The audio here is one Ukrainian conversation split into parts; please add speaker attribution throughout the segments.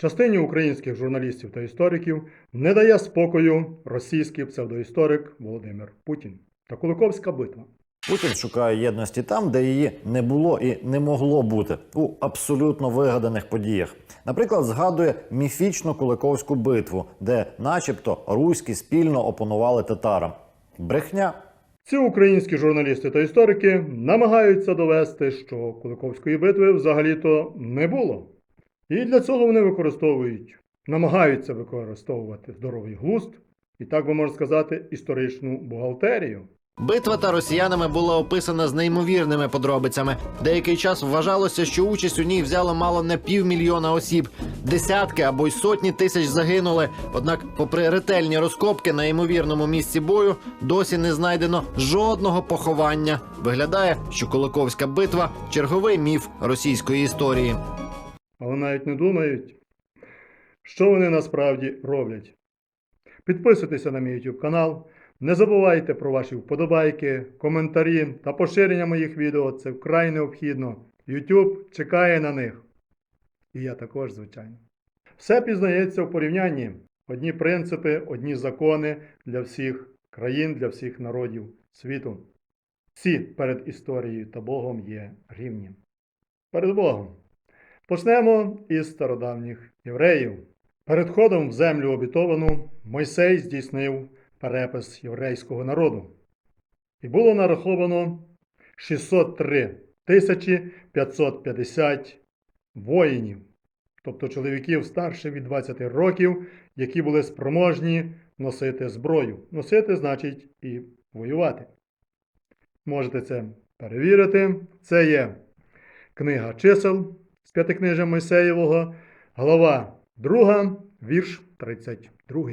Speaker 1: Частині українських журналістів та істориків не дає спокою російський псевдоісторик Володимир Путін та Куликовська битва.
Speaker 2: Путін шукає єдності там, де її не було і не могло бути у абсолютно вигаданих подіях. Наприклад, згадує міфічну Куликовську битву, де, начебто, руські спільно опонували татарам. Брехня.
Speaker 1: Ці українські журналісти та історики намагаються довести, що Куликовської битви взагалі-то не було. І для цього вони використовують, намагаються використовувати здоровий глузд і, так би можна сказати, історичну бухгалтерію.
Speaker 3: Битва та росіянами була описана з неймовірними подробицями. Деякий час вважалося, що участь у ній взяло мало не півмільйона осіб. Десятки або й сотні тисяч загинули. Однак, попри ретельні розкопки на ймовірному місці бою, досі не знайдено жодного поховання. Виглядає, що Куликовська битва черговий міф російської історії.
Speaker 1: Але навіть не думають, що вони насправді роблять. Підписуйтеся на мій YouTube канал. Не забувайте про ваші вподобайки, коментарі та поширення моїх відео. Це вкрай необхідно. YouTube чекає на них. І я також, звичайно. Все пізнається в порівнянні. Одні принципи, одні закони для всіх країн, для всіх народів світу. Всі перед історією та Богом є рівні. Перед Богом. Почнемо із стародавніх євреїв. Перед ходом в землю обітовану Мойсей здійснив перепис єврейського народу. І було нараховано 603 тисячі 550 воїнів, тобто чоловіків старше від 20 років, які були спроможні носити зброю. Носити значить і воювати. Можете це перевірити. Це є книга чисел з п'ятикнижя Мойсеєвого, глава 2, вірш 32.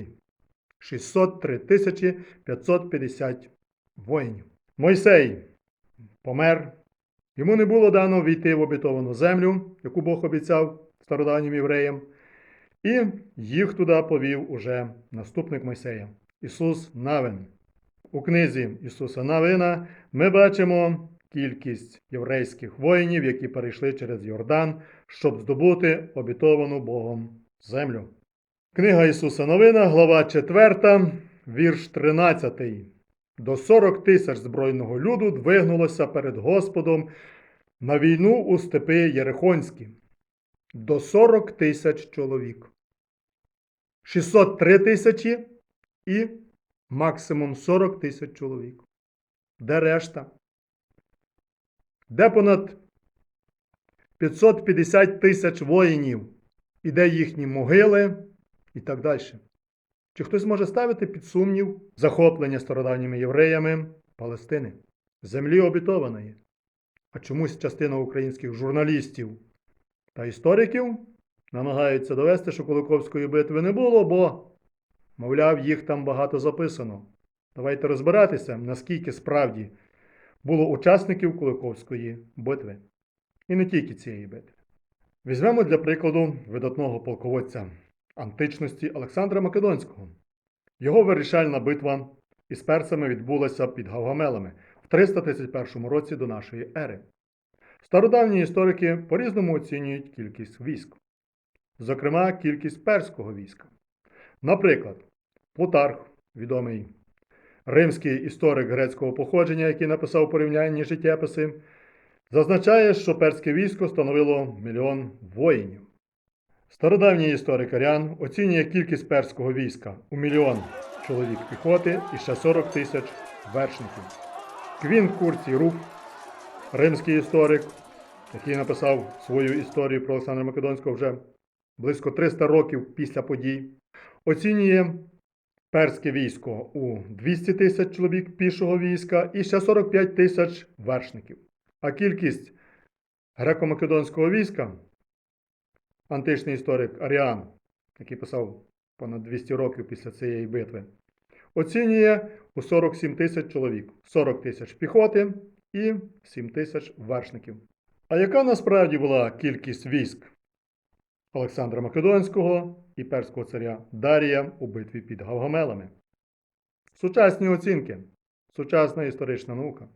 Speaker 1: 603 тисячі 550 воїнів. Мойсей помер. Йому не було дано війти в обітовану землю, яку Бог обіцяв стародавнім євреям. І їх туди повів уже наступник Мойсея Ісус Навин. У книзі Ісуса Навина ми бачимо кількість єврейських воїнів, які перейшли через Йордан, щоб здобути обітовану Богом землю. Книга Ісуса Новина, глава 4, вірш 13. До 40 тисяч збройного люду двигнулося перед Господом на війну у степи Єрихонські. До 40 тисяч чоловік. 603 тисячі і максимум 40 тисяч чоловік. Де решта? Де понад 550 тисяч воїнів? І де їхні могили? і так далі. Чи хтось може ставити під сумнів захоплення стародавніми євреями Палестини, землі обітованої? А чомусь частина українських журналістів та істориків намагаються довести, що Куликовської битви не було, бо, мовляв, їх там багато записано. Давайте розбиратися, наскільки справді було учасників Куликовської битви. І не тільки цієї битви. Візьмемо для прикладу видатного полководця античності Олександра Македонського. Його вирішальна битва із персами відбулася під Гавгамелами в 331 році до нашої ери. Стародавні історики по-різному оцінюють кількість військ, зокрема, кількість перського війська. Наприклад, Плутарх, відомий римський історик грецького походження, який написав порівнянні життєписи, зазначає, що перське військо становило мільйон воїнів. Стародавній історик Аріан оцінює кількість перського війська у мільйон чоловік піхоти і ще 40 тисяч вершників. Квін Курцій Руф, римський історик, який написав свою історію про Олександра Македонського вже близько 300 років після подій, оцінює перське військо у 200 тисяч чоловік пішого війська і ще 45 тисяч вершників. А кількість греко-македонського війська античний історик Аріан, який писав понад 200 років після цієї битви, оцінює у 47 тисяч чоловік, 40 тисяч піхоти і 7 тисяч вершників. А яка насправді була кількість військ Олександра Македонського і перського царя Дарія у битві під Гавгамелами? Сучасні оцінки, сучасна історична наука.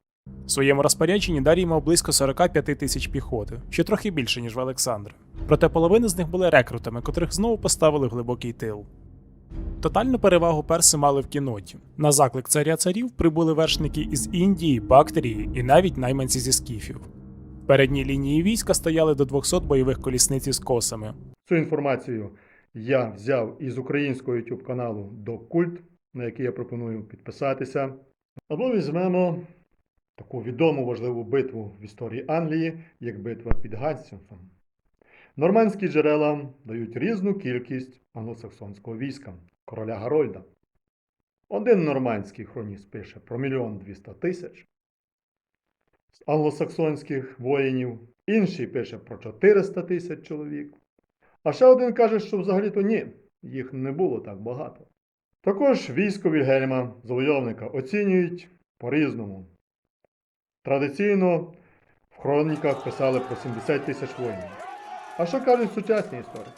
Speaker 4: В своєму розпорядженні Дарій мав близько 45 тисяч піхоти, що трохи більше, ніж в Олександра. Проте половина з них були рекрутами, котрих знову поставили в глибокий тил. Тотальну перевагу перси мали в кіноті. На заклик царя царів прибули вершники із Індії, Бактрії і навіть найманці зі скіфів. В передній лінії війська стояли до 200 бойових колісниць із косами.
Speaker 1: Цю інформацію я взяв із українського YouTube каналу Доккульт, на який я пропоную підписатися. Або візьмемо таку відому важливу битву в історії Англії, як битва під Гастінгсом. Нормандські джерела дають різну кількість англосаксонського війська короля Гарольда. Один нормандський хроніст пише про мільйон двісті тисяч англосаксонських воїнів, інший пише про 400 тисяч чоловік. А ще один каже, що взагалі-то ні, їх не було так багато. Також військо Вільгельма, завойовника, оцінюють по-різному. Традиційно в хроніках писали про 70 тисяч воїнів. А що кажуть сучасні історики?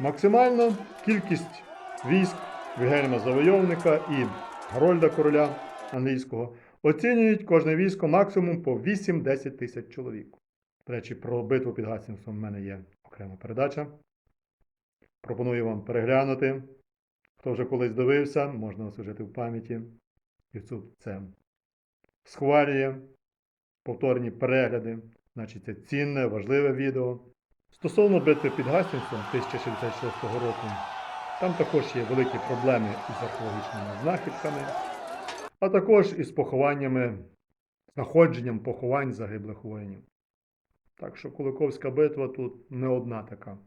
Speaker 1: Максимально кількість військ Вільгельма Завойовника і Гарольда Короля англійського оцінюють кожне військо максимум по 8-10 тисяч чоловік. До речі, про битву під Гастінгсом в мене є окрема передача. Пропоную вам переглянути. Хто вже колись дивився, можна освіжити в пам'яті. YouTube це схвалює повторні перегляди. Значить, це цінне, важливе відео. Стосовно битви під Гастінгсом 1066 року, там також є великі проблеми із археологічними знахідками, а також із похованнями, знаходженням поховань загиблих воїнів. Так що Куликовська битва тут не одна така.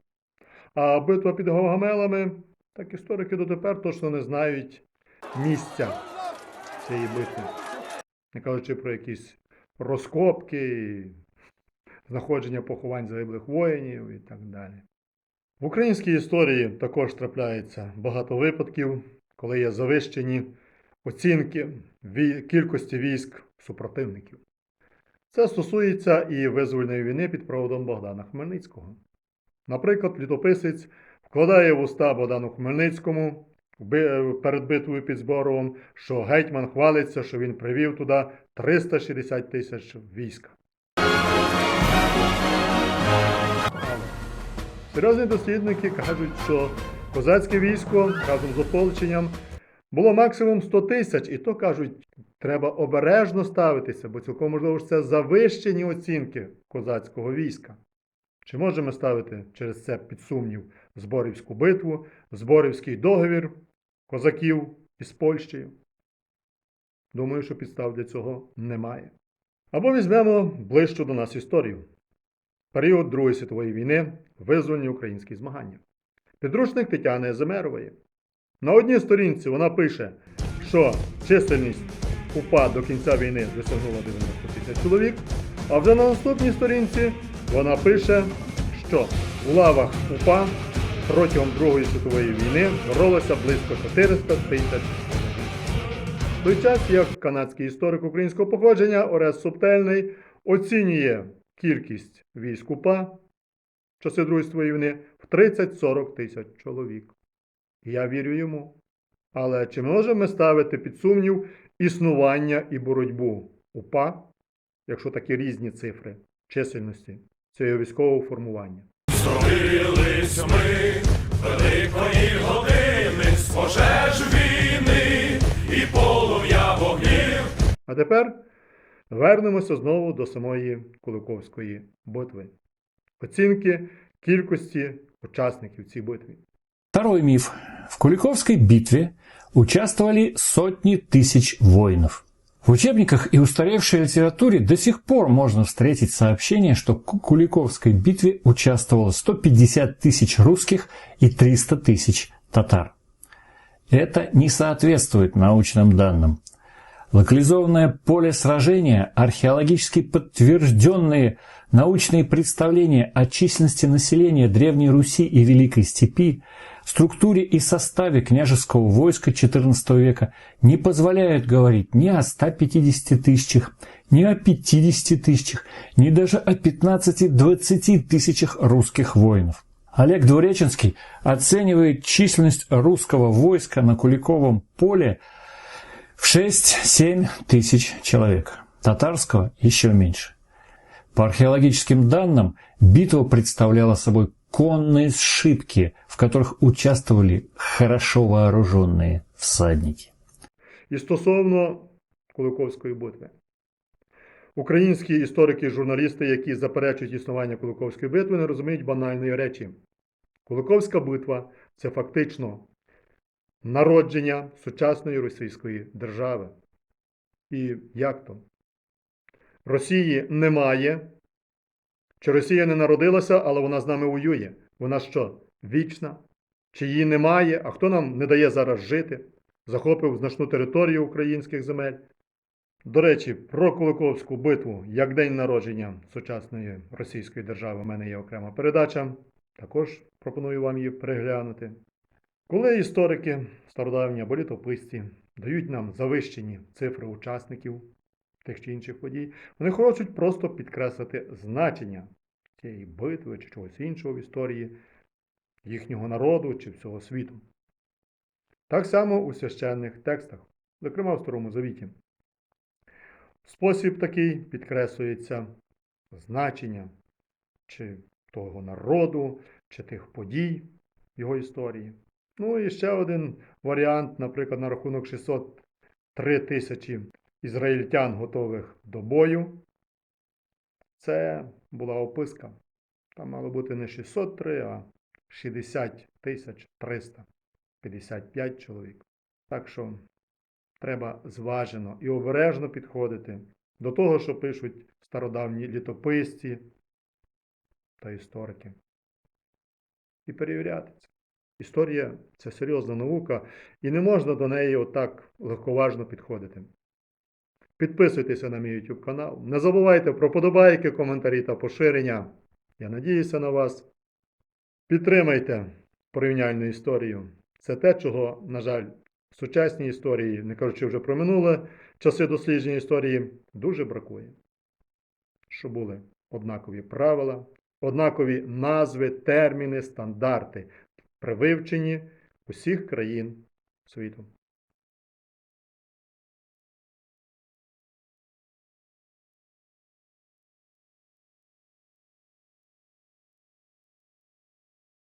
Speaker 1: А битва під Гавгамелами, так історики дотепер точно не знають місця цієї битви. Не кажучи про якісь розкопки, знаходження поховань загиблих воїнів і так далі. В українській історії також трапляється багато випадків, коли є завищені оцінки кількості військ супротивників. Це стосується і визвольної війни під проводом Богдана Хмельницького. Наприклад, літописець вкладає в уста Богдану Хмельницькому перед битвою під Зборовом, що гетьман хвалиться, що він привів туди 360 тисяч війська. Серйозні дослідники кажуть, що козацьке військо разом з ополченням було максимум 100 тисяч, і то кажуть, треба обережно ставитися, бо цілком можливо що це завищені оцінки козацького війська. Чи можемо ставити через це під сумнів Зборівську битву, Зборівський договір козаків із Польщею? Думаю, що підстав для цього немає. Або візьмемо ближчу до нас історію. Період Другої світової війни, визвольні українські змагання. Підручник Тетяни Земерової. На одній сторінці вона пише, що чисельність УПА до кінця війни досягнула 90 тисяч чоловік, а вже на наступній сторінці вона пише, що в лавах УПА протягом Другої світової війни боролося близько 400 тисяч. В той час, як канадський історик українського походження Орес Субтельний оцінює кількість військ УПА в часи Другої світової війни в 30-40 тисяч чоловік. Я вірю йому. Але чи можемо ми ставити під сумнів існування і боротьбу УПА, якщо такі різні цифри чисельності цього військового формування?
Speaker 5: Зробились ми великої години з пожеж війни і полум'я вогнів.
Speaker 1: А тепер вернемося знову до самої Куликовської битви. Оцінки кількості учасників цій битві.
Speaker 6: Второй миф. В Куликовской битве участвовали сотни тысяч воинов. В учебниках и устаревшей литературе до сих пор можно встретить сообщение, что в Куликовской битве участвовало 150 тысяч русских и 300 тысяч татар. Это не соответствует научным данным. Локализованное поле сражения, археологически подтвержденные научные представления о численности населения Древней Руси и Великой Степи, структуре и составе княжеского войска XIV века не позволяют говорить ни о 150 тысячах, ни о 50 тысячах, ни даже о 15-20 тысячах русских воинов. Олег Двуреченский оценивает численность русского войска на Куликовом поле в 6-7 тысяч человек. татарского еще меньше. По археологическим данным, битва представляла собой конные сшибки, в которых участвовали хорошо вооруженные всадники.
Speaker 1: І стосовно Куликовської битви. Українські історики і журналісти, які заперечують існування Куликовської битви, не розуміють банальної речі. Куликовська битва це фактично народження сучасної російської держави. І як то? Росії немає. чи Росія не народилася, але вона з нами воює? Вона що, вічна? Чи її немає? А хто нам не дає зараз жити? Захопив значну територію українських земель. До речі, про Куликовську битву як день народження сучасної російської держави. У мене є окрема передача. Також пропоную вам її переглянути. Коли історики, стародавні або літописці дають нам завищені цифри учасників тих чи інших подій, вони хочуть просто підкреслити значення цієї битви чи чогось іншого в історії їхнього народу чи всього світу. Так само у священних текстах, зокрема в Старому Завіті. Спосіб такий підкреслюється значення чи того народу, чи тих подій його історії. Ну і ще один варіант, наприклад, на рахунок 603 тисячі ізраїльтян готових до бою. Це була описка. Там мало бути не 603, а 60 тисяч 355 чоловік. Так що треба зважено і обережно підходити до того, що пишуть стародавні літописці та історики. І перевіряти це. Історія це серйозна наука, і не можна до неї отак легковажно підходити. Підписуйтеся на мій YouTube канал. Не забувайте про подобайки, коментарі та поширення. Я надіюся на вас. Підтримайте порівняльну історію. Це те, чого, на жаль, в сучасній історії, не кажучи вже про минуле часи дослідження історії, дуже бракує. Щоб були однакові правила, однакові назви, терміни, стандарти при вивченні усіх країн світу.